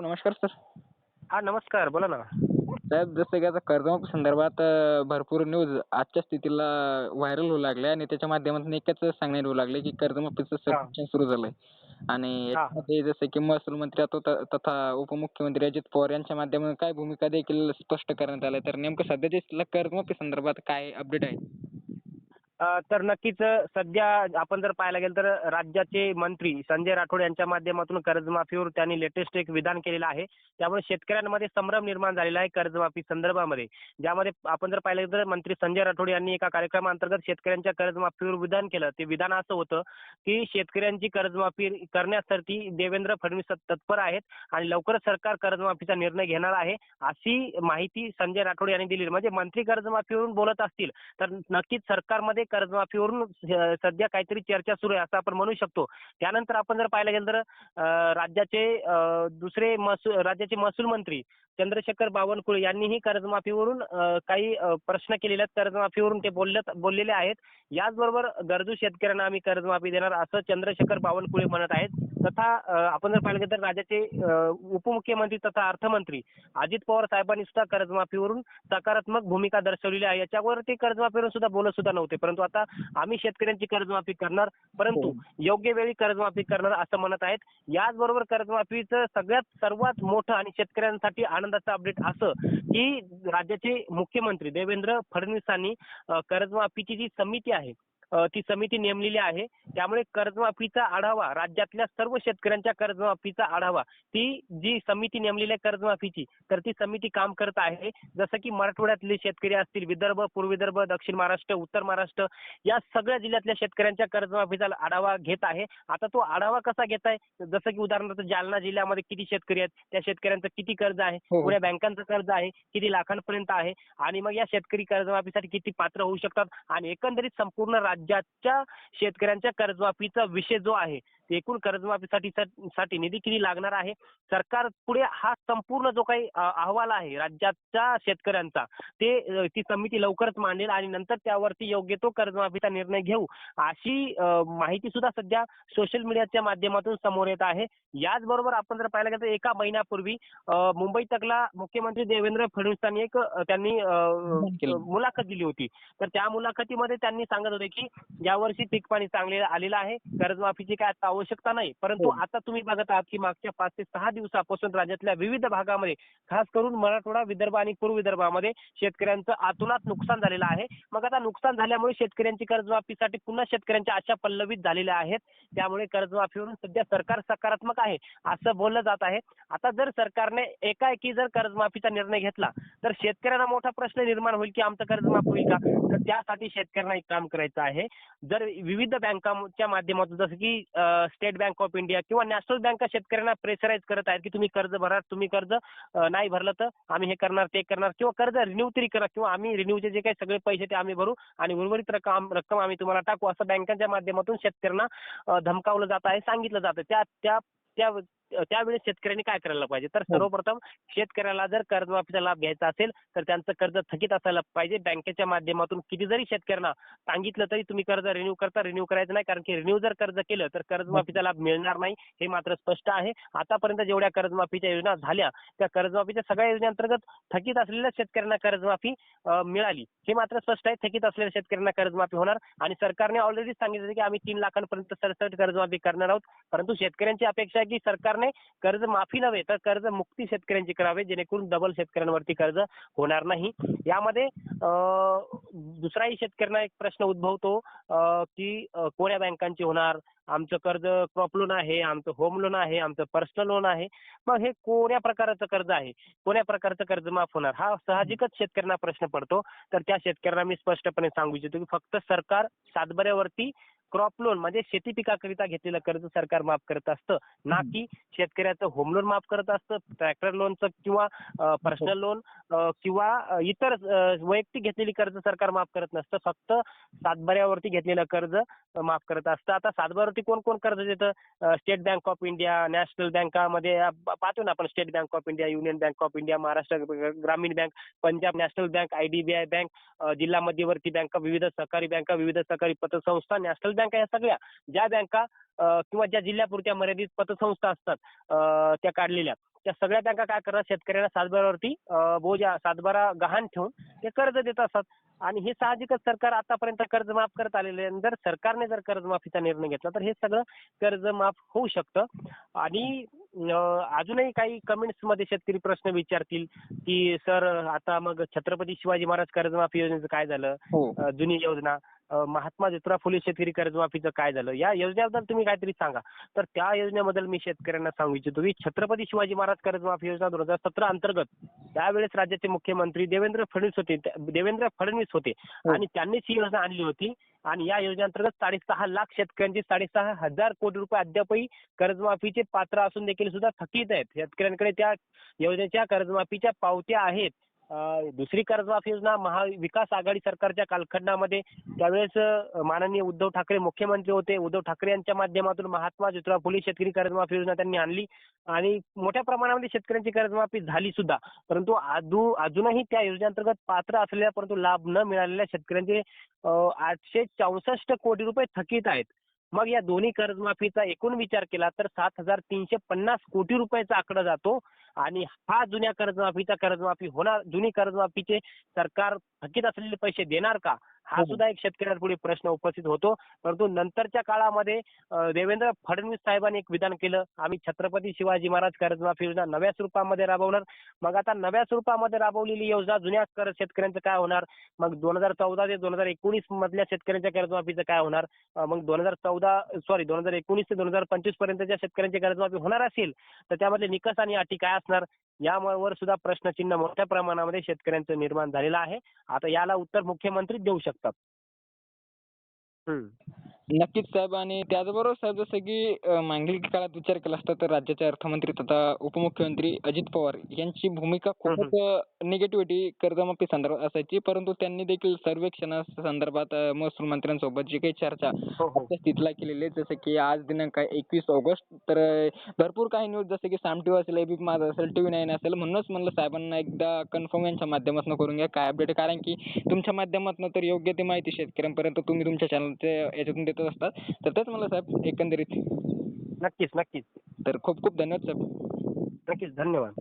नमस्कार सर हा नमस्कार. बोला ना. साहेब जसं की आता कर्जमाफी संदर्भात अं, भरपूर न्यूज आजच्या स्थितीला व्हायरल होऊ लागल्या आणि त्याच्या माध्यमातून एकच सांगण्यात येऊ लागले की कर्जमाफीचं सर्वेक्षण सुरू झालंय. आणि याच्यामध्ये जसं की महसूल मंत्री आता त- तथा उपमुख्यमंत्री अजित पवार यांच्या माध्यमातून काय भूमिका देखील स्पष्ट करण्यात आल्या? तर नेमकं सध्याच्या कर्जमाफी संदर्भात काय अपडेट आहे? तर नक्कीच सध्या आपण जर पाहायला गेलं तर राज्याचे मंत्री संजय राठोड यांच्या माध्यमातून कर्जमाफीवर त्यांनी लेटेस्ट एक विधान केलेलं आहे. त्यामुळे शेतकऱ्यांमध्ये संभ्रम निर्माण झालेला आहे कर्जमाफी संदर्भामध्ये. ज्यामध्ये आपण जर पाहिलं तर मंत्री संजय राठोड यांनी एका कार्यक्रमाअंतर्गत शेतकऱ्यांच्या कर्जमाफीवर विधान केलं. ते विधान असं होतं की शेतकऱ्यांची कर्जमाफी करण्यासाठी देवेंद्र फडणवीस तत्पर आहेत आणि लवकरच सरकार कर्जमाफीचा निर्णय घेणार आहे अशी माहिती संजय राठोड यांनी दिली म्हणजे मंत्री कर्जमाफीवरून बोलत असतील तर नक्कीच सरकारमध्ये कर्जमाफीवरून सध्या काहीतरी चर्चा सुरू आहे असं आपण म्हणू शकतो. त्यानंतर आपण जर पाहायला गेलं तर राज्याचे दुसरे महसूल राज्याचे महसूल मंत्री चंद्रशेखर बावनकुळे यांनीही कर्जमाफीवरून काही प्रश्न केलेले आहेत कर्जमाफीवरून ते बोलले बोललेले आहेत. याचबरोबर गरजू शेतकऱ्यांना आम्ही कर्जमाफी देणार असं चंद्रशेखर बावनकुळे म्हणत आहेत. तथा आपण जर पाहिलं तर राज्याचे उपमुख्यमंत्री तथा अर्थमंत्री अजित पवार साहेबांनी सुद्धा कर्जमाफीवरून सकारात्मक भूमिका दर्शवलेली आहे. याच्यावर ते कर्जमाफीवरून सुद्धा बोलत सुद्धा नव्हते. परंतु आता आम्ही शेतकऱ्यांची कर्जमाफी करणार. परंतु योग्य वेळी कर्जमाफी करणार असं म्हणत आहेत. याचबरोबर कर्जमाफीचं सगळ्यात सर्वात मोठं आणि शेतकऱ्यांसाठी आनंदाचं अपडेट असं की राज्याचे मुख्यमंत्री देवेंद्र फडणवीसांनी कर्जमाफीची जी समिती आहे ती समिती नेमलेली आहे. त्यामुळे कर्जमाफीचा आढावा राज्यातल्या सर्व शेतकऱ्यांच्या कर्जमाफीचा आढावा ती जी समिती नेमलेली आहे कर्जमाफीची तर ती समिती काम करत आहे. जसं की मराठवाड्यातले शेतकरी असतील विदर्भ पूर्व विदर्भ दक्षिण महाराष्ट्र उत्तर महाराष्ट्र या सगळ्या जिल्ह्यातल्या शेतकऱ्यांच्या कर्जमाफीचा आढावा घेत आहे. आता तो आढावा कसा घेत आहे? जसं की उदाहरणार्थ जालना जिल्ह्यामध्ये किती शेतकरी आहेत? त्या शेतकऱ्यांचं किती कर्ज आहे? हो, हो. बँकांचं कर्ज आहे. किती लाखांपर्यंत आहे? आणि मग या शेतकरी कर्जमाफीसाठी किती पात्र होऊ शकतात? आणि एकंदरीत संपूर्ण राज्याच्या शेतकऱ्यांच्या कर्जमाफीचा विषय जो आहे एकूण कर्जमाफीसाठी साठी निधी किती लागणार आहे? सरकार पुढे हा संपूर्ण जो काही अहवाल आहे राज्याच्या शेतकऱ्यांचा ते ती समिती लवकरच मांडेल आणि नंतर त्यावरती योग्य तो कर्जमाफीचा निर्णय घेऊ अशी माहिती सुद्धा सध्या सोशल मीडियाच्या माध्यमातून समोर येत आहे. याचबरोबर आपण जर पाहायला गेलं तर एका महिन्यापूर्वी मुंबई तकला मुख्यमंत्री देवेंद्र फडणवीसांनी एक त्यांनी. मुलाखत दिली होती. तर त्या मुलाखतीमध्ये त्यांनी सांगत होते की यावर्षी पीक पाणी चांगले आलेलं आहे कर्जमाफीची काय आवश्यकता नाही. परंतु हो. आता तुम्ही बघत आहात की मागच्या पाच ते सहा दिवसापासून राज्यातल्या विविध भागामध्ये खास करून मराठवाडा विदर्भ आणि पूर्व विदर्भामध्ये शेतकऱ्यांचं आतोनात नुकसान झालेलं आहे. मग आता नुकसान झाल्यामुळे शेतकऱ्यांची कर्जमाफीसाठी पुन्हा शेतकऱ्यांच्या आशा पल्लवित झालेल्या आहेत. त्यामुळे कर्जमाफीवरून सध्या सरकार सकारात्मक आहे असं बोललं जात आहे. आता जर सरकारने एकाएकी जर कर्जमाफीचा निर्णय घेतला तर शेतकऱ्यांना मोठा प्रश्न निर्माण होईल की आमचं कर्ज माफ होईल का? तर त्यासाठी शेतकऱ्यांना एक काम करायचं आहे. जर विविध बँकांच्या माध्यमातून जसं की स्टेट बँक ऑफ इंडिया किंवा नॅशनल बँका शेतकऱ्यांना प्रेशराईज करत आहेत की तुम्ही कर्ज भरा तुम्ही कर्ज नाही भरलं तर आम्ही हे करणार ते करणार किंवा कर्ज रिन्यू तरी करा किंवा आम्ही रिन्यूचे जे काही सगळे पैसे ते आम्ही भरू आणि उर्वरित रक्कम रक्कम आम्ही तुम्हाला टाकू असं बँकांच्या माध्यमातून शेतकऱ्यांना धमकावलं जात आहे सांगितलं जातं त्या त्या त्यावेळेस शेतकऱ्यांनी काय करायला पाहिजे? तर सर्वप्रथम शेतकऱ्याला जर कर्जमाफीचा लाभ घ्यायचा असेल तर त्यांचं कर्ज थकीत असायला पाहिजे. बँकेच्या माध्यमातून किती जरी शेतकऱ्यांना सांगितलं तरी तुम्ही कर्ज रिन्यू करता रिन्यू करायचं नाही. कारण की रिन्यू जर कर्ज केलं तर कर्जमाफीचा लाभ मिळणार नाही हे मात्र स्पष्ट आहे. आतापर्यंत जेवढ्या कर्जमाफीच्या योजना झाल्या त्या कर्जमाफीच्या सगळ्या योजनेअंतर्गत थकीत असलेल्या शेतकऱ्यांना कर्जमाफी मिळाली. हे मात्र स्पष्ट आहे. थकीत असलेल्या शेतकऱ्यांना कर्जमाफी होणार आणि सरकारने ऑलरेडी सांगितलं की आम्ही तीन लाखांपर्यंत सरसकट कर्जमाफी करणार आहोत. परंतु शेतकऱ्यांची अपेक्षा की सरकारने कर्ज माफी नव्हे तर कर्ज मुक्ती शेतकऱ्यांची करावे जेणेकरून डबल शेतकऱ्यांवरती कर्ज होणार नाही. यामध्ये अं, दुसराही शेतकऱ्यांना एक प्रश्न उद्भवतो अं, की कोण्या बँकांची होणार? आमचं कर्ज क्रॉप लोन आहे आमचं होम लोन आहे आमचं पर्सनल लोन आहे. मग हे कोण्या प्रकारचं कर्ज आहे? कोण्या प्रकारचं कर्ज माफ होणार? हा साहजिकच शेतकऱ्यांना प्रश्न पडतो. तर त्या शेतकऱ्यांना मी स्पष्टपणे सांगू इच्छितो की फक्त सरकार सातबाऱ्यावरती क्रॉप लोन म्हणजे शेती पिकाकरिता घेतलेलं कर्ज सरकार माफ करत असतं. ना की शेतकऱ्याचं होम लोन माफ करत असतं ट्रॅक्टर लोनचं किंवा पर्सनल लोन किंवा इतर वैयक्तिक घेतलेली कर्ज सरकार माफ करत नसतं. फक्त सातबाऱ्यावरती घेतलेलं कर्ज माफ करत असतं. आता सातबाऱ्यावरती कोण कोण कर्ज देतं State Bank of India national बँकामध्ये पाहतो ना आपण State Bank of India Union Bank of India Maharashtra Gramin Bank Punjab National Bank IDBI Bank जिल्हा मध्यवर्ती बँका विविध सहकारी बँका विविध सहकारी पतसंस्था नॅशनल बँका या सगळ्या. ज्या बँका किंवा ज्या जिल्ह्यापुरत्या मर्यादित पतसंस्था असतात अं, त्या काढलेल्या. त्या सगळ्या बँका काय करतात? शेतकऱ्यांना सातबारावरती अं, बोजा सातबारा गहाण ठेवून ते कर्ज देत असतात. आणि हे साहजिकच सरकार आतापर्यंत कर्ज माफ करत आलेले आहे. जर सरकारने जर कर्जमाफीचा निर्णय घेतला तर हे सगळं कर्ज माफ होऊ शकतं. आणि अजूनही काही कमेंट्समध्ये शेतकरी प्रश्न विचारतील की सर आता मग छत्रपती शिवाजी महाराज कर्जमाफी योजनेचं काय झालं? हो. जुनी योजना महात्मा ज्योतिराव फुले शेतकरी कर्जमाफीचं काय झालं? या योजनेबद्दल तुम्ही काहीतरी सांगा. तर त्या योजनेबद्दल मी शेतकऱ्यांना सांगू इच्छितो की छत्रपती शिवाजी महाराज कर्जमाफी योजना दोन हजार सतरा अंतर्गत त्यावेळेस राज्याचे मुख्यमंत्री देवेंद्र फडणवीस होते. देवेंद्र फडणवीस होते हो. आणि त्यांनीच ही योजना आणली होती. आणि या योजनेअंतर्गत साडेसहा लाख शेतकऱ्यांचे साडेसहा हजार कोटी रुपये अद्यापही कर्जमाफीचे पात्र असून देखील सुद्धा थकीत आहेत. शेतकऱ्यांकडे त्या योजनेच्या कर्जमाफीच्या पावत्या आहेत. दुसरी कर्जमाफी योजना महाविकास आघाडी सरकारच्या कालखंडामध्ये. त्यावेळेस माननीय उद्धव ठाकरे मुख्यमंत्री होते. उद्धव ठाकरे यांच्या माध्यमातून महात्मा ज्योतिराव फुले शेतकरी कर्जमाफी योजना त्यांनी आणली. आणि मोठ्या प्रमाणामध्ये शेतकऱ्यांची कर्जमाफी झाली सुद्धा. परंतु अजून अजूनही त्या योजनेअंतर्गत पात्र असलेल्या परंतु लाभ न मिळालेल्या शेतकऱ्यांचे आठशे चौसष्ट कोटी रुपये थकीत आहेत. मग या दोन्ही कर्जमाफीचा एकूण विचार केला तर सात हजार तीनशे पन्नास कोटी रुपयाचा आकडा जातो. आणि हा जुन्या कर्जमाफीचा कर्जमाफी होणार जुनी कर्जमाफीचे सरकार थकीत असलेले पैसे देणार का? हा हो. सुद्धा एक शेतकऱ्यांपुढे प्रश्न उपस्थित होतो. परंतु नंतरच्या काळामध्ये देवेंद्र फडणवीस साहेबांनी एक विधान केलं. आम्ही छत्रपती शिवाजी महाराज कर्जमाफी योजना नव्या स्वरूपामध्ये राबवणार. मग आता नव्या स्वरूपामध्ये राबवलेली योजना जुन्या कर शेतकऱ्यांचं काय होणार? मग दोन हजार चौदा ते दोन हजार एकोणीस मधल्या शेतकऱ्यांच्या कर्जमाफीचं काय होणार? मग दोन हजार चौदा सॉरी दोन हजार एकोणीस ते दोन हजार पंचवीस पर्यंतच्या शेतकऱ्यांची कर्जमाफी होणार असेल तर त्यामधले निकष आणि अटी काय असणार? यावर सुद्धा प्रश्नचिन्ह मोठ्या प्रमाणामध्ये शेतकऱ्यांचं निर्माण झालेलं आहे आता याला उत्तर मुख्यमंत्री देऊ शकतात हम्म. नक्कीच साहेब. आणि त्याचबरोबर साहेब जसं की मागील काळात विचार केला असता तर राज्याचे अर्थमंत्री तथा उपमुख्यमंत्री अजित पवार यांची भूमिका खूपच निगेटिव्हिटी कर्जमाफी संदर्भात असायची. परंतु त्यांनी देखील सर्वेक्षणा संदर्भात महसूल मंत्र्यांसोबत जी काही चर्चा हो हो. त्या स्थितीला केलेली आहे जसं की आज दिनांक एकवीस ऑगस्ट तर भरपूर काही न्यूज जसं की साम टीव्ही असेल एबीपी माझा असेल टीव्ही नाईन असेल म्हणूनच म्हणलं साहेबांना एकदा कन्फर्म यांच्या माध्यमातून करून घ्या काय अपडेट कारण की तुमच्या माध्यमातून तर योग्य ती माहिती शेतकऱ्यांपर्यंत तुम्ही तुमच्या चॅनलच्या याच्यातून देतच असतात. तर तेच म्हणलं साहेब एकंदरीत. नक्कीच नक्कीच. तर खूप खूप धन्यवाद साहेब. नक्कीच धन्यवाद.